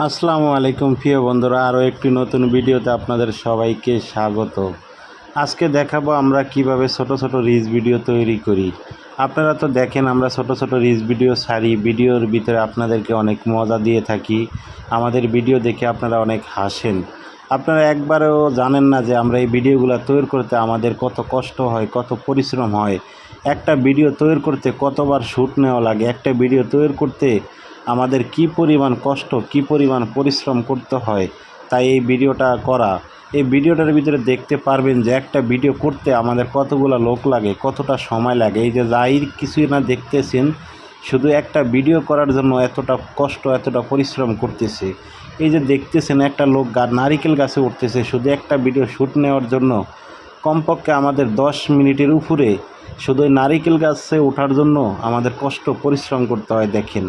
আসসালামু আলাইকুম, প্রিয় বন্ধুরা, আরও একটি নতুন ভিডিওতে আপনাদের সবাইকে স্বাগত। আজকে দেখাবো আমরা কীভাবে ছোট ছোট রিলস ভিডিও তৈরি করি। আপনারা তো দেখেন আমরা ছোট ছোট রিলস ভিডিও ছাড়ি, ভিডিওর ভিতরে আপনাদেরকে অনেক মজা দিয়ে থাকি, আমাদের ভিডিও দেখে আপনারা অনেক হাসেন। আপনারা একবারও জানেন না যে আমরা এই ভিডিওগুলো তৈরি করতে আমাদের কত কষ্ট হয়, কত পরিশ্রম হয়। একটা ভিডিও তৈরি করতে কতবার শ্যুট নেওয়া লাগে, একটা ভিডিও তৈরি করতে আমাদের কি পরিমাণ কষ্ট, কি পরিমাণ পরিশ্রম করতে হয়, তাই এই ভিডিওটা করা। এই ভিডিওটার ভিতরে দেখতে পারবেন যে একটা ভিডিও করতে আমাদের কতগুলো লোক লাগে, কতটা সময় লাগে। এই যে যাই কিছুই না দেখতেছেন, শুধু একটা ভিডিও করার জন্য এতটা কষ্ট, এতটা পরিশ্রম করতেছে। এই যে দেখতেছেন একটা লোক নারিকেল গাছে উঠতেছে, শুধু একটা ভিডিও শ্যুট নেওয়ার জন্য। কমপক্ষে আমাদের দশ মিনিটের উপরে শুধু নারিকেল গাছে ওঠার জন্য আমাদের কষ্ট, পরিশ্রম করতে হয়, দেখেন।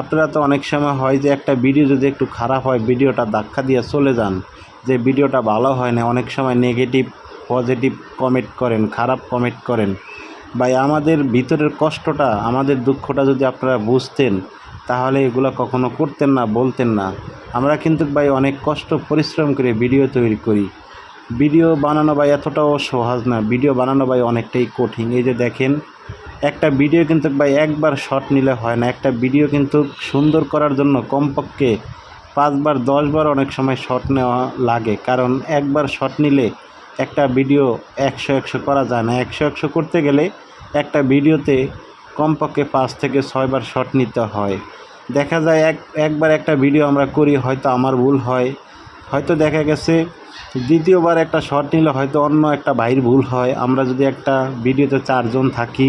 আপনারা তো অনেক সময় হয় যে একটা ভিডিও যদি একটু খারাপ হয় ভিডিওটা ধাক্কা দিয়ে চলে যান। যে ভিডিওটা ভালো হয় না, অনেক সময় নেগেটিভ পজিটিভ কমেন্ট করেন, খারাপ কমেন্ট করেন। ভাই, আমাদের ভিতরের কষ্টটা, আমাদের দুঃখটা যদি আপনারা বুঝতেন, তাহলে এগুলো কখনো করতেন না, বলতেন না। আমরা কিন্তু ভাই অনেক কষ্ট, পরিশ্রম করে ভিডিও তৈরি করি। ভিডিও বানানো ভাই এতটাও সহজ না ভিডিও বানানো ভাই অনেকটাই কঠিন। এই যে দেখেন একটা ভিডিও কিন্তু ভাই একবার শট নিলে হয় না। একটা ভিডিও কিন্তু সুন্দর করার জন্য কমপক্ষে পাঁচবার, দশবার অনেক সময় শট নেওয়া লাগে। কারণ একবার শট নিলে একটা ভিডিও একশো একশো করা যায় না। একশো একশো করতে গেলে একটা ভিডিওতে কমপক্ষে পাঁচ থেকে ছয়বার শট নিতে হয়। দেখা যায় এক, একবার একটা ভিডিও আমরা করি, হয়তো আমার ভুল হয়। হয়তো দেখা গেছে দ্বিতীয়বার একটা শট নিলে হয়তো অন্য একটা ভাইয়ের ভুল হয়। আমরা যদি একটা ভিডিওতে চারজন থাকি,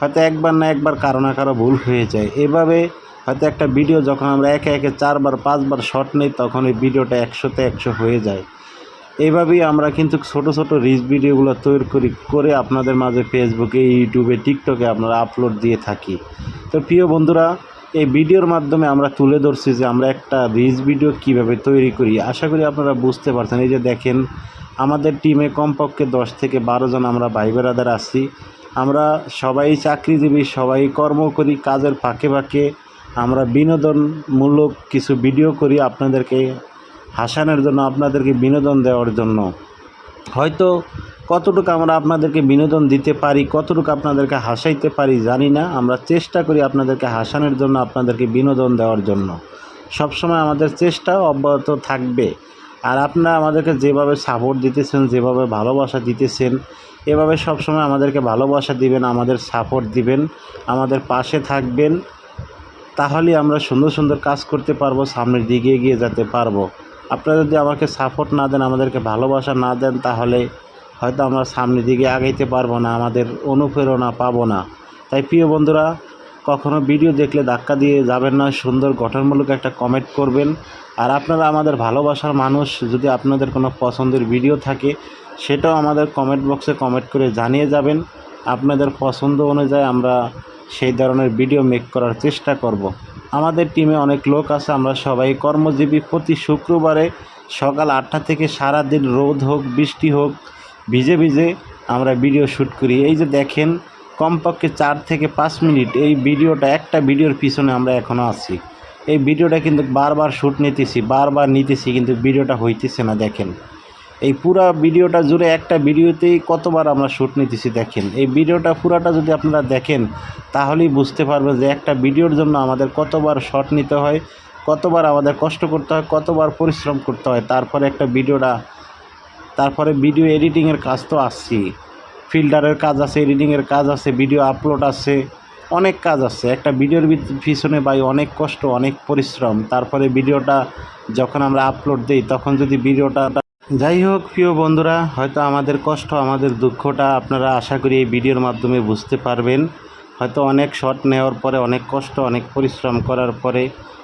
হয়তো একবার না একবার কারও না কারও ভুল হয়ে যায়। এভাবে হয়তো একটা ভিডিও যখন আমরা একে একে চারবার, পাঁচবার শট নিই, তখন এই ভিডিওটা একশোতে একশো হয়ে যায়। এইভাবেই আমরা কিন্তু ছোট ছোট রিলস ভিডিওগুলো তৈরি করি, করে আপনাদের মাঝে ফেসবুকে ইউটিউবে টিকটকে আপনারা আপলোড দিয়ে থাকি। তো প্রিয় বন্ধুরা এই ভিডিওর মাধ্যমে আমরা তুলে ধরছি যে আমরা একটা রিলস ভিডিও কীভাবে তৈরি করি। আশা করি আপনারা বুঝতে পারছেন। এই যে দেখেন, আমাদের টিমে কমপক্ষে দশ থেকে বারো জন আমরা ভাই বেড়াদার আছি। আমরা সবাই চাকরিজীবী, সবাই কর্ম করি, কাজের ফাঁকে ফাঁকে। আমরা বিনোদনমূলক কিছু ভিডিও করি আপনাদেরকে হাসানোর জন্য, আপনাদেরকে বিনোদন দেওয়ার জন্য। হয়তো কতটুকু আমরা আপনাদেরকে বিনোদন দিতে পারি, কতটুকু আপনাদেরকে হাসাইতে পারি জানি না। আমরা চেষ্টা করি আপনাদেরকে হাসানোর জন্য, আপনাদেরকে বিনোদন দেওয়ার জন্য। সবসময় আমাদের চেষ্টা অব্যাহত থাকবে। আর আপনারা আমাদেরকে যেভাবে সাপোর্ট দিতেছেন, যেভাবে ভালোবাসা দিতেছেন, এভাবে সবসময় আমাদেরকে ভালোবাসা দিবেন, আমাদের সাপোর্ট দিবেন, আমাদের পাশে থাকবেন। তাহলেই আমরা সুন্দর সুন্দর কাজ করতে পারব, সামনের দিকে এগিয়ে যেতে পারব। আপনারা যদি আমাকে সাপোর্ট না দেন, আমাদেরকে ভালোবাসা না দেন, তাহলে হয়তো আমরা সামনের দিকে আগাইতে পারব না, আমাদের অনুপ্রেরণা পাবো না। তাই প্রিয় বন্ধুরা, কখনো ভিডিও দেখলে ধাক্কা দিয়ে যাবেন না, সুন্দর গঠনমূলক একটা কমেন্ট করবেন। আর আপনারা আমাদের ভালোবাসার মানুষ, যদি আপনাদের কোনো পছন্দের ভিডিও থাকে, সেটাও আমাদের কমেন্ট বক্সে কমেন্ট করে জানিয়ে যাবেন। আপনাদের পছন্দ অনুযায়ী আমরা সেই ধরনের ভিডিও মেক করার চেষ্টা করব। আমাদের টিমে অনেক লোক আছে, আমরা সবাই কর্মজীবী। প্রতি শুক্রবারে সকাল আটটা থেকে সারা দিন রোদ হোক, বৃষ্টি হোক ভিজে ভিজে আমরা ভিডিও শ্যুট করি। এই যে দেখেন, কমপক্ষে চার থেকে পাঁচ মিনিট এই ভিডিওটা, একটা ভিডিওর পিছনে আমরা এখনও আছি। এই ভিডিওটা কিন্তু বারবার শ্যুট নিতেছি, বারবার নিতেছি, কিন্তু ভিডিওটা হইতেছে না, দেখেন। এই পুরা ভিডিওটা জুড়ে একটা ভিডিওতেই কতবার আমরা শ্যুট নিতেছি, দেখেন। এই ভিডিওটা পুরাটা যদি আপনারা দেখেন, তাহলেই বুঝতে পারবেন যে একটা ভিডিওর জন্য আমাদের কতবার শট নিতে হয়, কতবার আমাদের কষ্ট করতে হয়, কতবার পরিশ্রম করতে হয়, তারপরে একটা ভিডিওটা তারপরে ভিডিও এডিটিংয়ের কাজ তো আসছেই ফিল্টারের কাজ আছে এডিটিংয়ের কাজ আছে ভিডিও আপলোড আছে, অনেক কাজ আছে। একটা ভিডিওর পিছনে ভাই অনেক কষ্ট, অনেক পরিশ্রম। তারপরে ভিডিওটা যখন আমরা আপলোড দিই, তখন যদি ভিডিওটা যাই হোক, প্রিয় বন্ধুরা, হয়তো আমাদের কষ্ট, আমাদের দুঃখটা আপনারা আশা করি এই ভিডিওর মাধ্যমে বুঝতে পারবেন। হয়তো অনেক শট নেওয়ার পরে, অনেক কষ্ট, অনেক পরিশ্রম করার পরে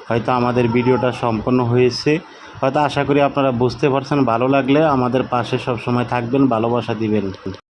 হয়তো আমাদের ভিডিওটা সম্পন্ন হয়েছে। হয়তো আশা করি আপনারা বুঝতে পারছেন ভালো লাগলে আমাদের পাশে সবসময় থাকবেন ভালোবাসা দিবেন।